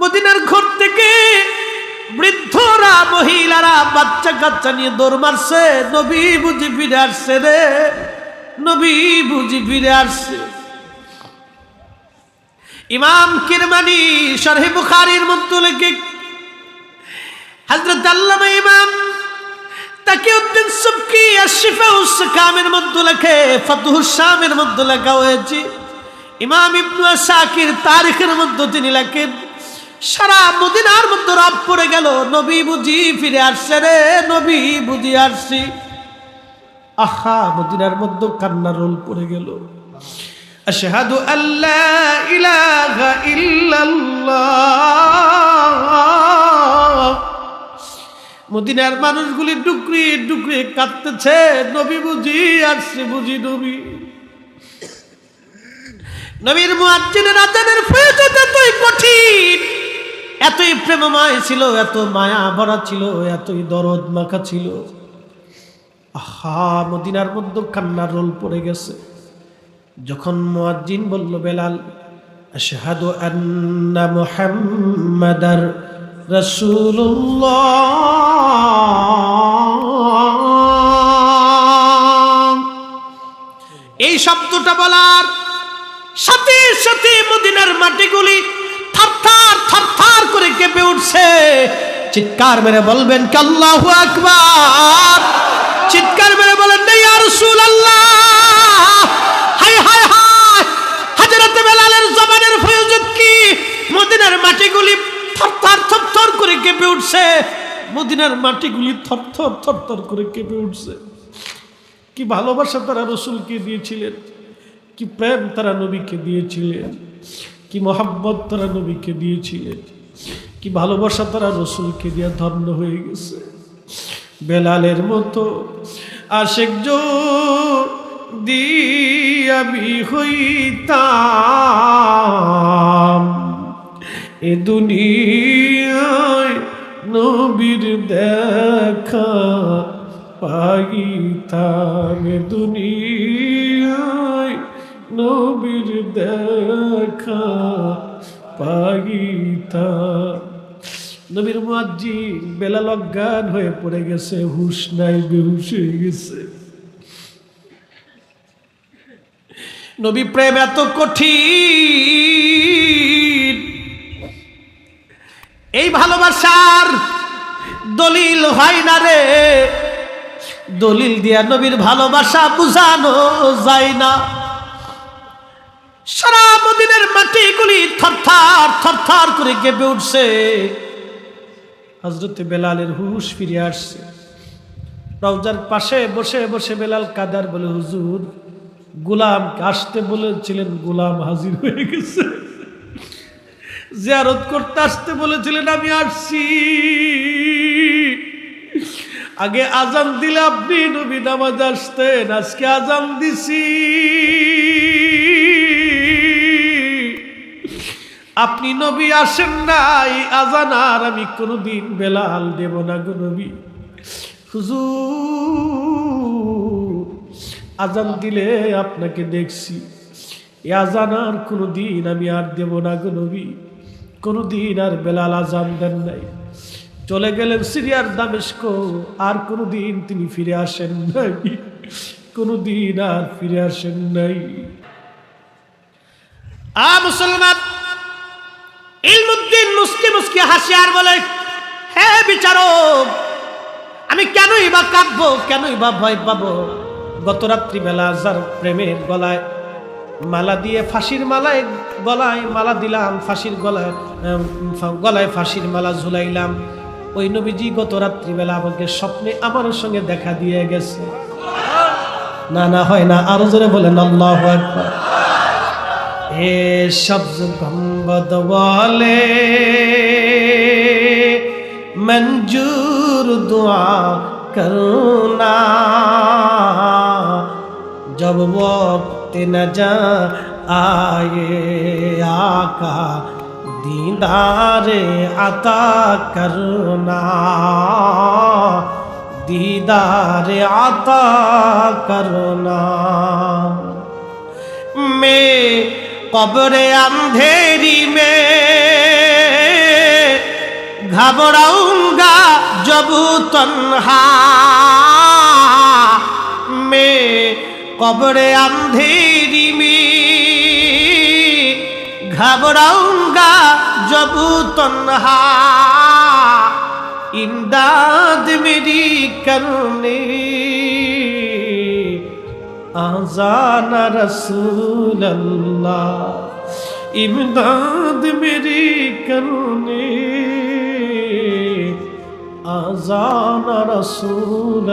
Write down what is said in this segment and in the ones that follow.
মদিনার ঘর থেকে বৃদ্ধরা, মহিলারা বাচ্চা কাচ্চা নিয়ে দৌড় মারছে। নবী বুঝি ফিরে আসছে রে। নবী বুঝি ফিরে আসছে। ইমাম কিরমানি শরহে বুখারির মধ্যে লেখে হযরত আল্লামা ইমাম তাকিউদ্দিন সুবকি আশিফা উসকামের মধ্যে লেখে ফতহুস শামের মধ্যে লেখা হয়েছে। ইমাম ইবনু আসাকির তারিখের মধ্যে তিনি লেখেন সারা মদিনার মধ্যে রাব পড়ে গেল। নবী বুঝি ফিরে আসছে রে, নবী বুঝি আসছি। আহা, মদিনার মধ্যে কান্নার রোল পড়ে গেল। আশহাদু আল্লা ইলাহা ইল্লাল্লাহ। মদিনার মানুষগুলি ডুকরি ডুকরি কাঁদতেছে, নবী বুঝি আসছে, বুঝি নবী। নবীর মুয়াজ্জিনের আজানের প্রয়োজন এতই কঠিন। এতই প্রেমময় ছিল, এত মায়া ভরা ছিল, এতই দরদ মাখা ছিল। আহা, মদিনার মধ্যে কান্নার রোল পড়ে গেছে। যখন মুয়াজ্জিন বলল, বেলাল, আশহাদু আন্না মুহাম্মাদার রাসূলুল্লাহ। এই শব্দটা বলার সাথে সাথে মদিনার মাটিগুলি উঠছে চিৎকার মেরে বলবেন কি আল্লাহু আকবার? চিৎকার মেরে বলেন, নেই আর রসুল আল্লাহ হাই হাজরতে বেলালের জবানের কি? মদিনার মাটিগুলি করে কেঁপে উঠছে। মদিনার মাটিগুলি করে কেঁপে উঠছে। কি তারা রসুলকে কি তারা নবীকে দিয়েছিলেন, কি মোহাম্মত তারা নবীকে দিয়েছিলেন। কি ভালোবাসা তারা রসুলকে দিয়ে ধন্য হয়ে গেছে। বেলালের মতো আশেক দি আমি হইতাম। এ দুনিয়ায় নবীর দেখা পাইতাম। এ দুনিয়ায় নবীর দেখা পাইতাম। নবীর মুয়াজ্জি বেলাল অজ্ঞান হয়ে পড়ে গেছে, হুশ নাই, বেহুশ হয়ে গেছে। নবী প্রেম এত কঠিন। এই ভালোবাসার দলিল হয় না রে। দলিল দিয়া নবীর ভালোবাসা বুঝানো যায় না। সারা মদিনের মাটিগুলি থরথর থরথর করে কেঁপে উঠছে। হজরতে বেলালের হুশ ফিরে আসছে। রওজার পাশে বসে বসে বেলাল কাদার বলে, হুজুর গোলাম আসতে বলেছিলেন, গোলাম হাজির হয়ে গেছে। জিয়ারত করতে আসতে বলেছিলেন, আমি আসছি। আগে আজান দিলে আপনি নবী নামাজ আসতেন, আজকে আজান দিছি। আপনি নবী আসেন নাই, আজান আর আমি কোনোদিন বেলাল দেব না গো নবী। হুজুর, আজান দিলে আপনাকে দেখছি। এ আজান আর কোনো দিন আমি আর দেব না গো নবী। কোনো দিন আর বেলাল আজান দেন নাই। চলে গেলেন সিরিয়ার দামেস্ক, আর কোনো দিন তিনি ফিরে আসেন নাই। কোনো দিন আর ফিরে আসেন নাই। আ মুসলমান ইলমুদ্দিন মুসকি মুসকি হাসি আর বলে, হে বিচারক, আমি কেনই বা কাঁদবো, কেনই বা ভয় পাবো? গত রাত্রি বেলা যার প্রেমের গলায় মালা দিয়ে ফাঁসির মালায় গলায় মালা দিলাম, ফাঁসির গলায় গলায় ফাঁসির মালা ঝুলাইলাম। ওই নবীজি গত রাত্রিবেলা আমাকে স্বপ্নে আমার সঙ্গে দেখা দিয়ে গেছে। না না, হয় না, আরও জোরে বলেন, আল্লাহ একবার ये शब्द गंबद वाले मंजूर दुआ करुना जब वो न जा आए आका दीदार आता करुना दीदार आता करुना मैं কবরে আন্ধেরি মে। ঘাবড়াউঙ্গা জব তন্হা। মে কবরে আন্ধেরি মে। ঘাবড়াউঙ্গা জব তন্হা। ইমদাদ মেরি করুণী। আজান রসুল ইমদাদ মেরি করুনে। আজান রসুল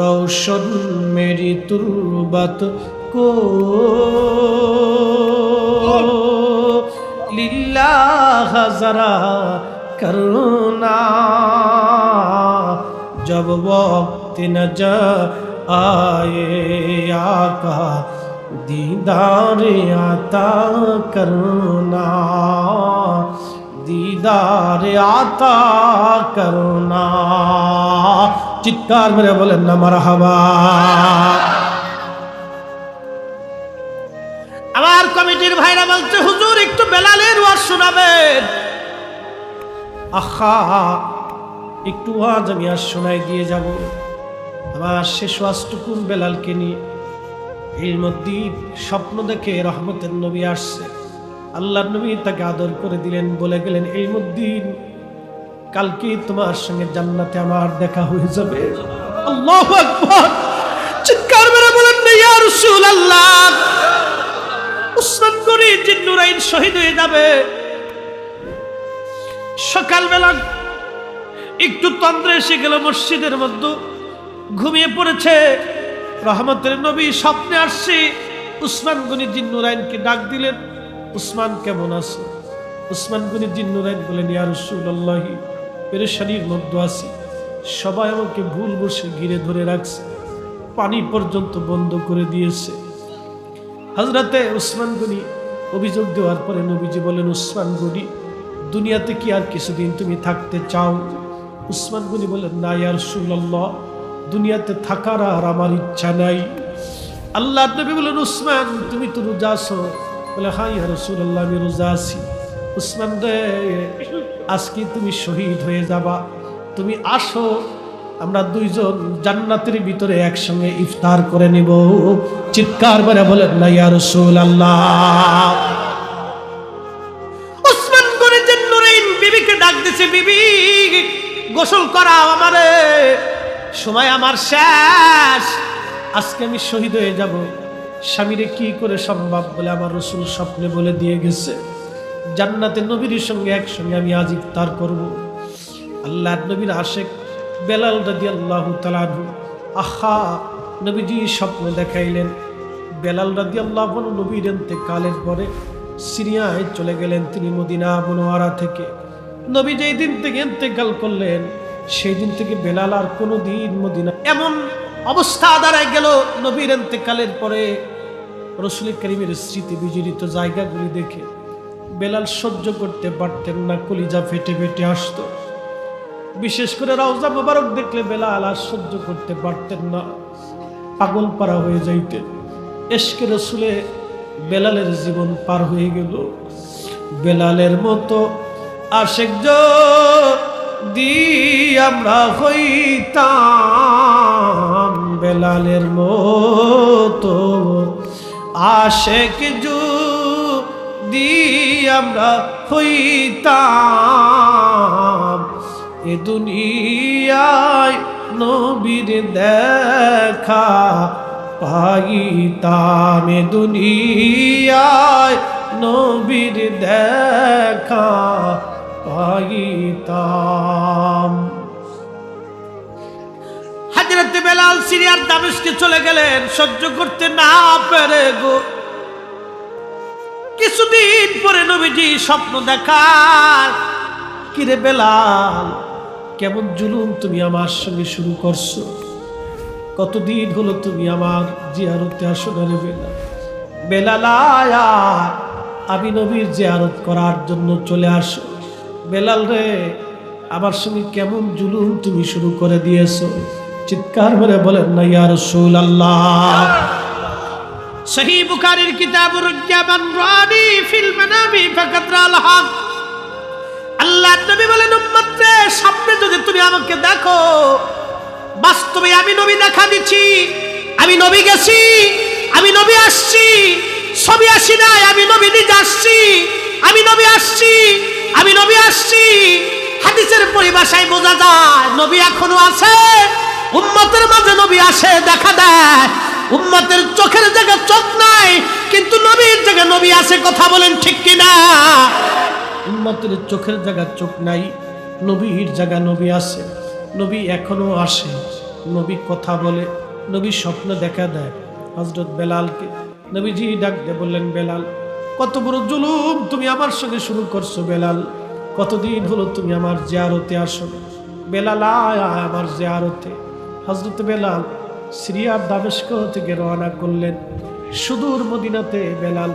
রৌশন মেরি তুরবত কো। লীলা হাজরা করুণা। জব বক্তি নজর आए आका दीदार आता करना दीदार आता करना চিৎকার মেরে বলেন না মারা হাবা আমার কমিটির ভাইরা বলছে হুজুর একটু বেলালের ওয়াজ শোনাবেন আহা একটু ওয়াজ আমি আর শোনাই দিয়ে যাব আমার শেষ ওয়াজটুকুন বেলালকে নিয়ে এর স্বপ্ন দেখে রহমতের নবী আসছে। আল্লাহ নবী তাকে আদর করে দিলেন, বলে গেলেন, এই মদ্দিন, কালকে তোমার সঙ্গে জান্নাতে আমার দেখা হয়ে যাবে। আল্লাহ চিৎকার মেরে বলেন না, ইয়া রাসূলুল্লাহ! উসমান গনি জিন্নুরাইন শহীদ হয়ে যাবে। সকালবেলা একটু তন্দ্র এসে গেল মসজিদের মধ্যে। ঘুমিয়ে পড়েছে। রহমতের নবী স্বপ্নে আসছে। উসমান গনি জিন্নুরাইনকে ডাক দিলেন। উসমান, কেমন আছে? উসমান গনি জিন্নুরাইন বলেন, ইয়া রাসূলুল্লাহি, পেরেশানির মধ্যে আছি। সবাই আমাকে ভুল বসে ঘিরে ধরে রাখছে। পানি পর্যন্ত বন্ধ করে দিয়েছে। হজরতে উসমান গনি অভিযোগ দেওয়ার পরে নবীজি বলেন, উসমান গনি, দুনিয়াতে কি আর কিছুদিন তুমি থাকতে চাও? উসমান গনি বলেন, না ইয়ার সুল্লাহ দুনিয়াতে থাকার আর আমার ইচ্ছা নাই। আল্লাহ নবী বলেন, উসমান, তুমি তো রোজা আছো। বলে ইয়া রসুল্লাহ আমি রোজা আছি। উসমান রে, আজকে তুমি শহীদ হয়ে যাবা। তুমি আসো, আমরা দুইজন জান্নাতের ভিতরে একসঙ্গে ইফতার করে নিব। চিৎকার করে বলেন, না ইয়া রাসূলুল্লাহ। উসমান করে বিবিকে ডাক দিছে, বিবি, গোসল করাও আমারে। সময় আমার শেষ। আজকে আমি শহীদ হয়ে যাব। স্বামীরে কি করে সম্ভব বলে আমার রসুল স্বপ্নে বলে দিয়ে গেছে। জান্নাতে নবীর সঙ্গে একসঙ্গে আমি আজ ইফতার করব। আল্লাহ নবীর আশেক বেলাল রাদি আল্লাহ তালাহু আহা, নবীজি স্বপ্ন দেখাইলেন। বেলাল রাদি আল্লাহ নবীর কালের পরে সিরিয়ায় চলে গেলেন তিনি মদিনা বনোয়ারা থেকে। নবী যেই দিন থেকে এন্তেকাল করলেন সেই দিন থেকে বেলাল আর কোনো দিন মদিনা এমন অবস্থা দাঁড়ায় গেল নবীর এন্তেকালের পরে। রসুল করিমের স্মৃতি বিজড়িত জায়গাগুলি দেখে বেলাল সহ্য করতে পারতেন না, কলিজা ফেটে ফেটে আসতো। বিশেষ করে রাউজা মোবারক দেখলে বেলাল আর সহ্য করতে পারতেন না পাগল পারা হয়ে যাইতেন। এসকে রসুলে বেলালের জীবন পার হয়ে গেল। বেলালের মতো আশেক আমরা হইতাম বেলালের মতো, আশেক দি আমরা হইতাম, এ দুনিয়ায় নবীর দেখা পাইতাম, এ দুনিয়ায় নবীর দেখা পাইতাম হাজরতে বেলাল সিরিয়ার দামেশকে চলে গেলেন, সহ্য করতে না পেরে গো। কিছুদিন পরে নবীজি স্বপ্ন দেখার কিরে বেলাল, কেমন জুলুম তুমি আমার সঙ্গে শুরু করছ? কতদিন হলো তুমি আমার জিয়ারতে আসো না রে বেলাল? বেলাল আমি নবীর জিয়ারত করার জন্য চলে আসো। বেলাল রে, আমার সঙ্গে কেমন জুলুম তুমি শুরু করে দিয়েছ? চিৎকার করে বলেন না, ইয়া রাসূল আল্লাহ সহি বুখারীর কিতাবুর জাবান রানি ফিল মানামি ফাকাত রাল হক। আল্লাহ সামনে যদি তুমি আমাকে দেখো, বাস্তবে আমি নবী দেখা দিচ্ছি, আমি নবী গেছি, আমি নবী আসছি, ছবি আসি নাই, আমি নবী নিজে আসছি, আমি নবী আসছি আমি নবী আসছি। হাদিসের পরিভাষায় বোঝা যায়, নবী এখনও আছে। উম্মতের মাঝে নবী আসে, দেখা দেয়। উম্মতের চোখের জায়গা চোখ নাই, কিন্তু নবীর জায়গা নবী আসে, কথা বলেন ঠিক কিনা? উম্মতের চোখের জায়গা চোখ নাই, নবীর জায়গা নবী আসে। নবী এখনও আসে। নবী কথা বলে, নবী স্বপ্ন দেখা দেয়। হজরত বেলালকে, নবীজি ডাক দিয়ে বললেন, বেলাল কত বড় জুলুম তুমি আমার সঙ্গে শুরু করছ, বেলাল। কতদিন হলো তুমি আমার জিয়ারতে আসো? বেলাল, আয় আমার জিয়ারতে। হজরত বেলাল সিরিয়ার দামেস্ক থেকে রওনা করলেন। সুদূর মদিনাতে বেলাল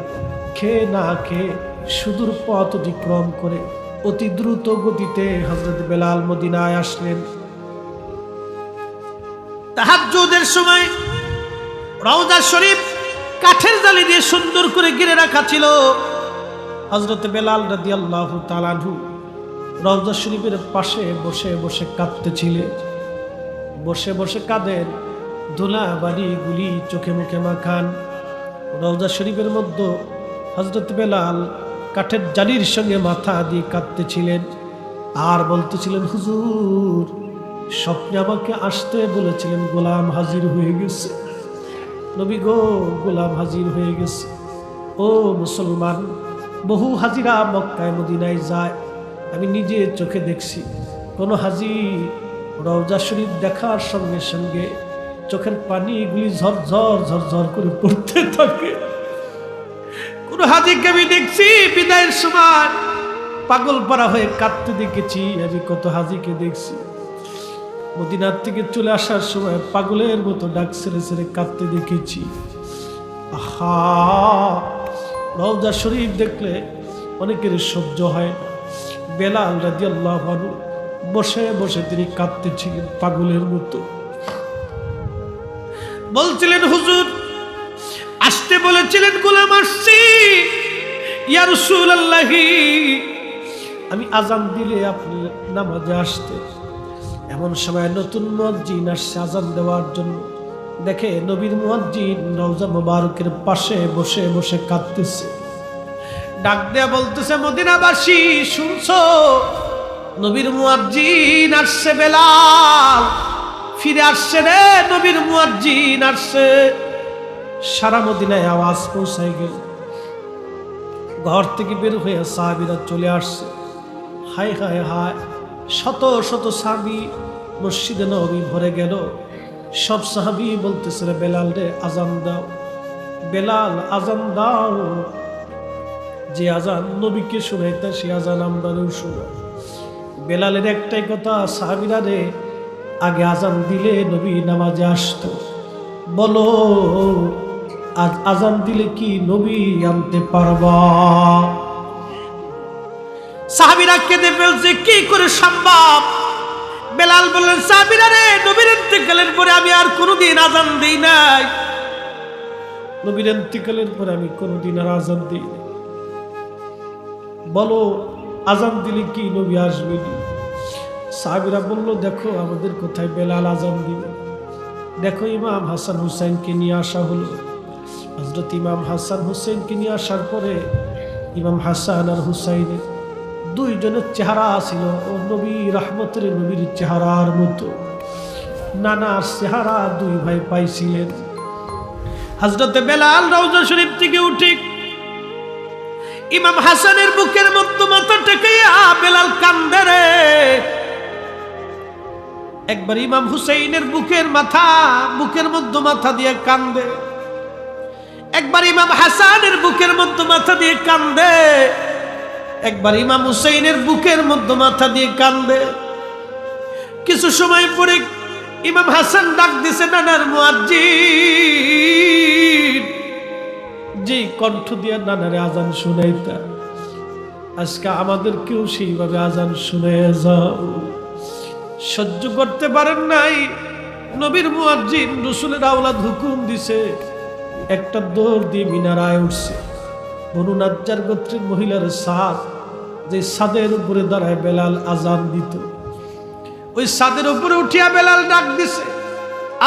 খেয়ে না খেয়ে সুদূর পথ অতিক্রম করে অতি দ্রুত গতিতে হজরত বেলাল মদিনায় আসলেন। তাহাজ্জুদের সময় রওজা শরীফ কাঠের জালি দিয়ে সুন্দর করে ঘিরে রাখা ছিল। হজরত বেলাল রাদি আল্লাহ তালানহু রওজা শরীফের পাশে বসে বসে কাঁদতেছিলেন বসে বসে কাঁদেন ধুলা বাড়ি গুলি, চোখে মুখে মাখান। রওজা শরীফের মধ্যে হজরত বেলাল কাঠের জালির সঙ্গে মাথা দিয়ে কাঁদতেছিলেন আর বলতেছিলেন, হুজুর, স্বপ্নে আমাকে আসতে বলেছিলেন গোলাম হাজির হয়ে গেছে। নবী গো, গোলাম হাজির হয়ে গেছে। ও মুসলমান, বহু হাজিরা মক্কায়, মদিনায় যায়। আমি নিজে চোখে দেখছি, কোনো হাজি রওজা শরীফ দেখার সঙ্গে সঙ্গে চোখের পানিগুলি ঝরঝর ঝরঝর করে পড়তে থাকে। কোন হাজিকে আমি দেখছি, বিদায়ের সময় পাগল পাড়া হয়ে কাঁদতে দেখেছি, আমি কত হাজিকে দেখছি। মদিনার থেকে চলে আসার সময় পাগলের মতো ডাক ছেড়ে ছেড়ে কাঁদতে দেখেছি। আহা! রওজা শরীফ দেখলে অনেকের সহ্য হয়। বেলাল রাজি আল্লাহ বসে বসে তিনি কাঁদতেছিলেন পাগলের মতো। বলছিলেন, হুজুর, আসতে বলেছিলেন গোলাম আসছি। আমি আজান দিলে আপনি নামাজে আসতে এমন সময় নতুন মুয়াজ্জিন আসছে আজান দেওয়ার জন্য। দেখে নবীর মুয়াজ্জিন রওজা মোবারকের পাশে বসে বসে কাঁদতেছে। ডাক দেয়া বলতেছে, মদিনাবাসী, শুনছো? নবীর মুয়াজ্জিন আসছে বেলাল। ফিরে আসছে রে, নবীর মুয়াজ্জিন আসছে। সারা মদিনায় আওয়াজ পৌঁছাই গেল। ঘর থেকে বের হয়ে সাহাবিরা চলে আসছে। হায় হায় হায়। শত শত সাহাবি মসজিদে নবী ভরে গেল। সব সাহাবি বলতেছে বেলাল রে, আজান দাও। বেলাল, আজান দাও। যে আজান নবীকে শুনাইতে সে আজান আমরাও শোনা। বেলালের একটাই কথা, সাহাবিরা রে, আগে আজান দিলে নবী নামাজে আসতো। বলো, আজ আজান দিলে কি নবী আনতে পারবা? সাহাবিরা কেঁদে ফেলছে, কি করে সম্ভব? বেলাল বললেন, সাহাবিরা রে, নবীর ইন্তেকালের পরে আমি আর কোনোদিন আজান দিই নাই। নবীর ইন্তেকালের পরে আমি কোনোদিন আর আজান দিই নাই। বলো, আজান দিলে কি নবী আসবেনি সাহাবিরা বলল, দেখো, আমাদের কোথায় বেলাল আজান দিবে? দেখো, ইমাম হাসান হুসাইনকে নিয়ে আসা হলো। হজরত ইমাম হাসান হুসেনকে নিয়ে আসার পরে ইমাম হাসান আর হুসাইনের দুইজনের চেহারা ছিল ও নবী রহমতের নবীর চেহারার মতো। নানা চেহারা দুই ভাই পাইছিলেন। হজরতে বেলাল রওজা শরীফ থেকে উঠে ইমাম হাসানের বুকের মধ্যে মাথা টেকাইয়া বেলাল কান্দে রে। একবার ইমাম হুসাইনের বুকের মাথা, বুকের মধ্যে মাথা দিয়ে কান্দে। একবার ইমাম হাসানের বুকের মধ্যে মাথা দিয়ে কান্দে। একবার ইমাম হুসাইনের বুকের মধ্যে মাথা দিয়ে কান্দে। কিছু সময় পরে ইমাম হাসান ডাক দিছে, নানার মুয়াজ্জিন যে কণ্ঠ দিয়ে নানারে আজান শুনাইতা, আজকে আমাদের কেউ সেইভাবে আজান শুনে যাও। সহ্য করতে পারেন নাই। নবীর মুয়াজ্জিন রসুলের আওলাদ হুকুম দিছে, একটা দৌড় দিয়ে মিনারায় উঠছে। বনু নাজ্জার গোত্রের মহিলার সাদ, যে সাদের উপরে দাঁড়ায় বেলাল আজান দিত। ওই সাদের উপরে উঠিয়া বেলাল ডাক দিছে,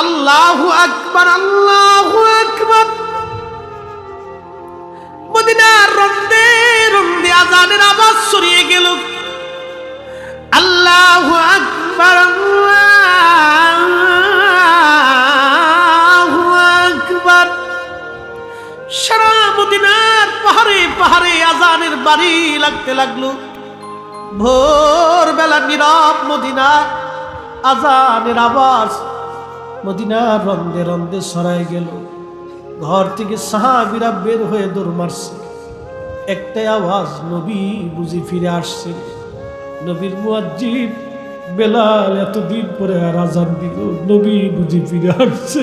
আল্লাহু আকবার আল্লাহু আকবার। মদিনার রন্দে রন্দে আজানের আওয়াজ ছড়িয়ে গেল। আল্লাহু আকবার, আল্লাহু পাহাড়ে পাহাড়ে আজানের বাড়ি লাগতে লাগল। ভোর বেলা নীরব মদিনা, আজানের আওয়াজ মদিনার রন্দে রন্দে সরাই গেল। ঘর থেকে সাহাবিরা বের হয়ে দৌড় মারছে। একটাই আওয়াজ, নবী বুঝি ফিরে আসছে নবীর মুয়াজ্জিব বেলাল এতদিন পরে আর আজান দিল, নবী বুঝি ফিরে আসছে।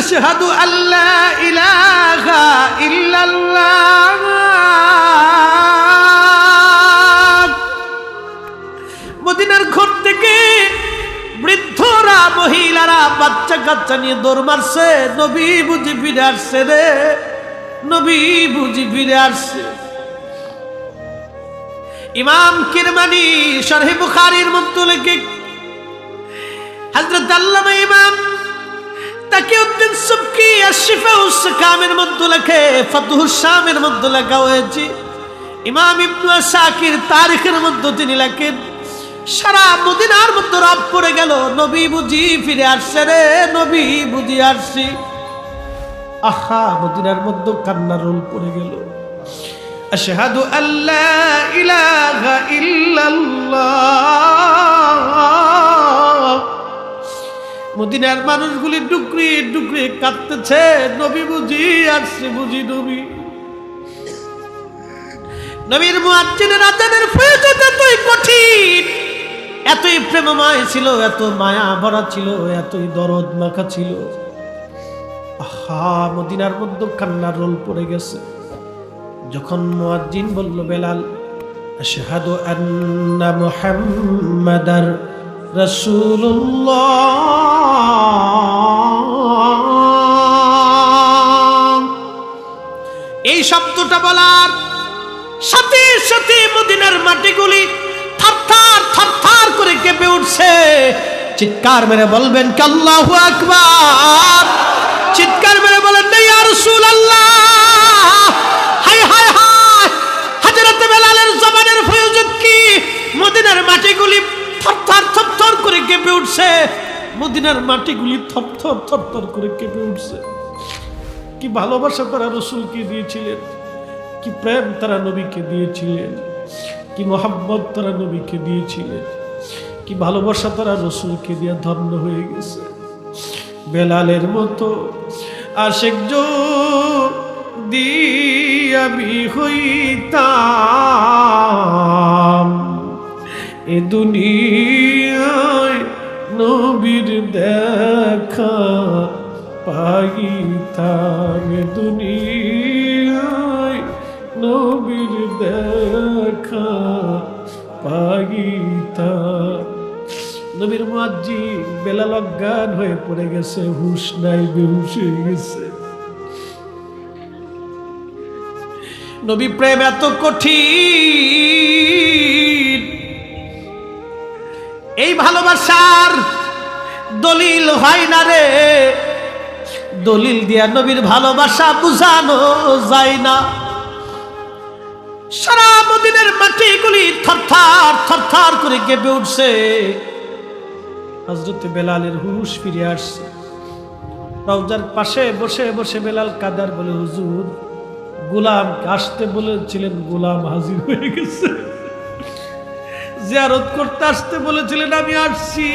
আশহাদু আল্লা ইলাহা ইল্লাল্লাহ মদিনার ঘর থেকে বৃদ্ধরা, মহিলারা বাচ্চা কাচ্চা নিয়ে দৌড় মারছে। নবী বুঝি ফিরে আসছে রে। নবী বুঝি ফিরে আসছে। ইমাম কিরমানি শরহে বুখারীর মধ্যে লেখে হযরত আল্লামা ইমাম তাকিউদ্দিন সুবকি আশিফা উসকামের মধ্যে লেখে ফতহুস শামের মধ্যে লেখা হয়েছে। ইমাম ইবনু সাকির তারিখের মধ্যে তিনি লেখেন, সারা মদিনার মধ্যে রব পড়ে গেল, নবী বুঝি ফিরে আসছে রে, নবী বুঝি আসছি। আহা, মদিনার মধ্যে কান্নার রোল পড়ে গেল। আশহাদু আল্লা ইলাহা ইল্লাল্লাহ। মদিনার মানুষগুলি ডুকরি ডুকরি কাঁদতেছে, নবী বুঝি আসছে বুঝি নবী। নবীর মুয়াজ্জিনের আজানের প্রয়োজন এতই কঠিন, এতই প্রেমময় ছিল, এত মায়া ভরা ছিল, এতই দরদ মাখা ছিল। আহা, মদিনার মধ্যে কান্নার রোল পড়ে গেছে। যখন মুয়াজ্জিন বলল, বেলাল, আশহাদু আন্না মুহাম্মাদার রাসূলুল্লাহ। এই শব্দটা বলার সাথে সাথে মদিনার মাটিগুলি থরথর থরথর করে কেঁপে উঠছে। চিৎকার মেরে বলবেন কাল্লাহু আকবার? চিৎকার মেরে বলেন নেই আর আল্লাহ মদিনার মাটিগুলি থরথর থরথর করে কেঁপে উঠছে। কি ভালোবাসা তারা রসুলকে দিয়েছিলেন? কি প্রেম তারা নবীকে দিয়েছিলেন? কি মোহাম্মদ তারা নবীকে দিয়েছিলেন? কি ভালোবাসা তারা রসুলকে দিয়ে ধন্য হয়ে গেছে? বেলালের মতো আশেক আমি হইতাম, এ দুনিয়ায় নবীর দেখা পাইতাম দুনিয়ায়। নবীর দেখা পাইতাম। নবীর মুয়াজ্জি বেলাল অজ্ঞান হয়ে পড়ে গেছে, হুশ নাই, বেহুশ হয়ে গেছে। নবী প্রেম এত কঠিন ভালোবাসার দলিল হয় না রে। দলিল দিয়া নবীর ভালোবাসা বুঝানো যায় না। সারা মদিনের মাটিগুলি থরথর থরথর করে কেঁপে উঠছে। হজরত বেলালের হুশ ফিরে আসছে। রওজার পাশে বসে বসে বেলাল কাদার বলে, হুজুর গোলাম আসতে বলেছিলেন, গোলাম হাজির হয়ে গেছে। জিয়ারত করতে আসতে বলেছিলেন, আমি আসছি।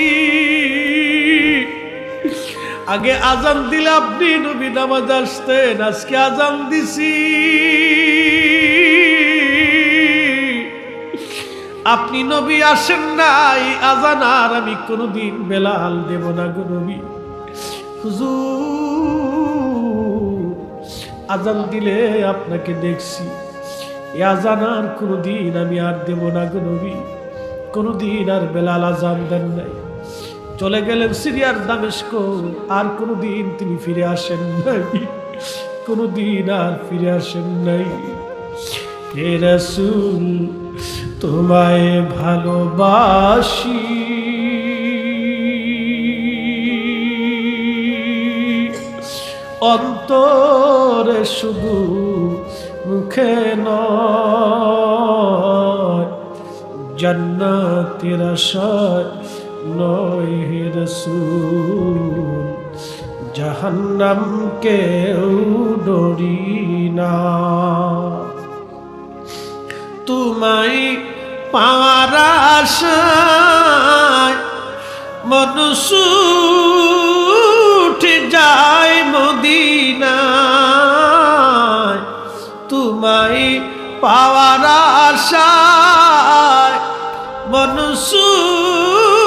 আগে আজান দিলে আপনি নবী নামাজ আসতেন, আজকে আজান দিছি। আপনি নবী আসেন নাই, আজান আর আমি কোনোদিন বেলাল দেব না গো নবী। আজান দিলে আপনাকে দেখছি। এ আজান আর কোনোদিন আমি আর দেব না গো নবী। কোনোদিন আর বেলাল আজান দেন নাই। চলে গেলেন সিরিয়ার দামেস্ক, আর কোনোদিন তিনি ফিরে আসেন নাই। কোনোদিন আর ফিরে আসেন নাই। রসুল, তোমায় ভালোবাসি। অন্তরে শুধু মুখে নয় জন্নতের আশায় নয় হে রসুল জাহান্নাম কেউ ডরি না। তোমায় পাওয়ার আশায় মনুষ উঠে যায় মদিনায়। তোমায় পাওয়ার আশায় মনুষ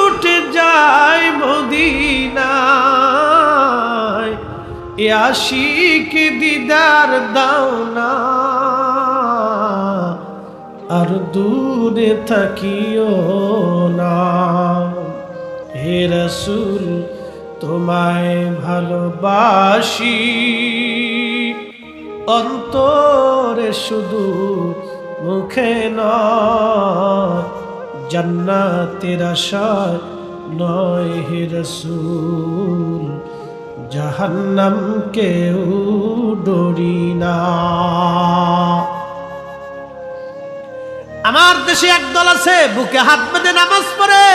উঠে যায় মদিনায়। আশিক দিদার দাও না। আর দূরে থাকিও না। হে রসুল, তোমায় ভালোবাসি। অন্তরে শুধু মুখে নয় জান্নাতের আশায় নয় হে রসুল জাহান্নাম কেউ ডরি না। আমার দেশে একদল আছে, বুকে হাত বেঁধে নামাজ পড়ে।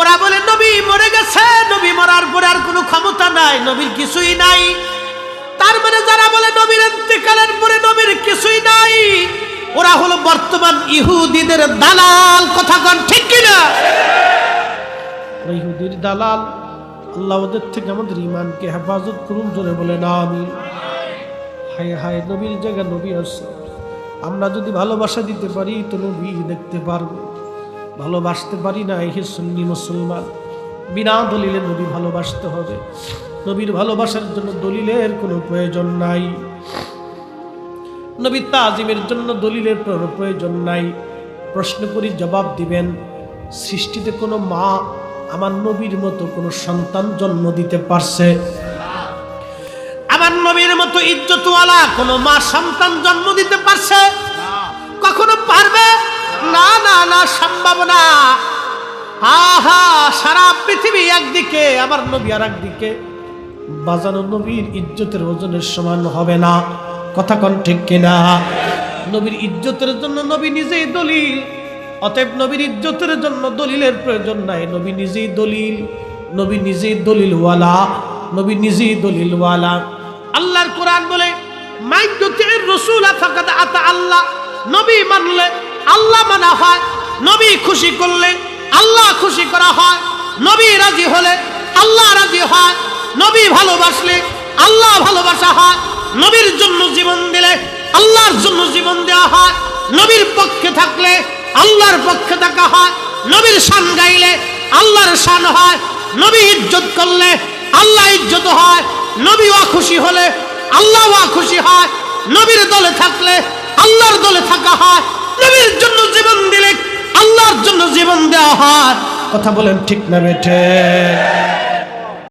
ওরা বলে, নবী মরে গেছে, নবী মরার পরে আর কোনো ক্ষমতা নাই, নবীর কিছুই নাই। তার মানে যারা বলে, নবীর ইন্তেকালের পরে নবীর কিছুই নাই ওরা হলো বর্তমান ইহুদিদের দালাল, কথা কন ঠিক কিনা? ইহুদির দালাল, আল্লাহ ওদের থেকে আমাদের ইমানকে হেফাজত করুন, জোরে বলে না আমি হায় হায়, নবীর জায়গা নবী আছে। আমরা যদি ভালোবাসা দিতে পারি, তো নবী দেখতে পারব। ভালোবাসতে পারি না, এই সুন্নি মুসলমান। বিনা দলিলে নবী ভালোবাসতে হবে। নবীর ভালোবাসার জন্য দলিলের কোনো প্রয়োজন নাই। নবী তাজিমের জন্য দলিলের প্রয়োজন নাই। প্রশ্ন করি, জবাব দিবেন, সৃষ্টিতে কোনো মা আমার নবীর মতো কোনো সন্তান জন্ম দিতে পারছে? আমার নবীর মতো ইজ্জতওয়ালা কোনো মা সন্তান জন্ম দিতে পারছে? কখনো পারবে? না না না, সম্ভব না। আহা, সারা পৃথিবী একদিকে, আমার নবী আর একদিকে বাজানো নবীর ইজ্জতের ওজনের সমান হবে না। কথা কন ঠিক কিনা? নবীর ইজ্জতের জন্য নবী নিজেই দলিল। অতএব নবীর ইজ্জতের জন্য দলিলের প্রয়োজন নাই। নবী নিজেই দলিল। নবী নিজেই দলিলওয়ালা। নবী নিজেই দলিলওয়ালা। আল্লাহর কোরআন বলে মাইদুতির রাসূল ফাকাদ আতা আল্লাহ। নবী মানলে আল্লাহ মানা হয়। নবী খুশি করলে আল্লাহ খুশি করা হয়। নবী রাজি হলে আল্লাহ রাজি হয়। নবী ভালোবাসলে আল্লাহ ভালোবাসা হয়। নবীর জন্য জীবন দিলে আল্লাহর জন্য জীবন দেওয়া হয়। নবীর পক্ষে থাকলে আল্লাহর পক্ষে থাকা হয়। নবীর শান গাইলে আল্লাহর শান হয়। নবী ইজ্জত করলে আল্লাহ ইজ্জত হয়। নবী ওয়া খুশি হলে আল্লাহ খুশি হয়। নবীর দলে থাকলে আল্লাহর দলে থাকা হয়। নবীর জন্য জীবন দিলে আল্লাহর জন্য জীবন দেওয়া হয়। কথা বলেন ঠিক না বেঠে?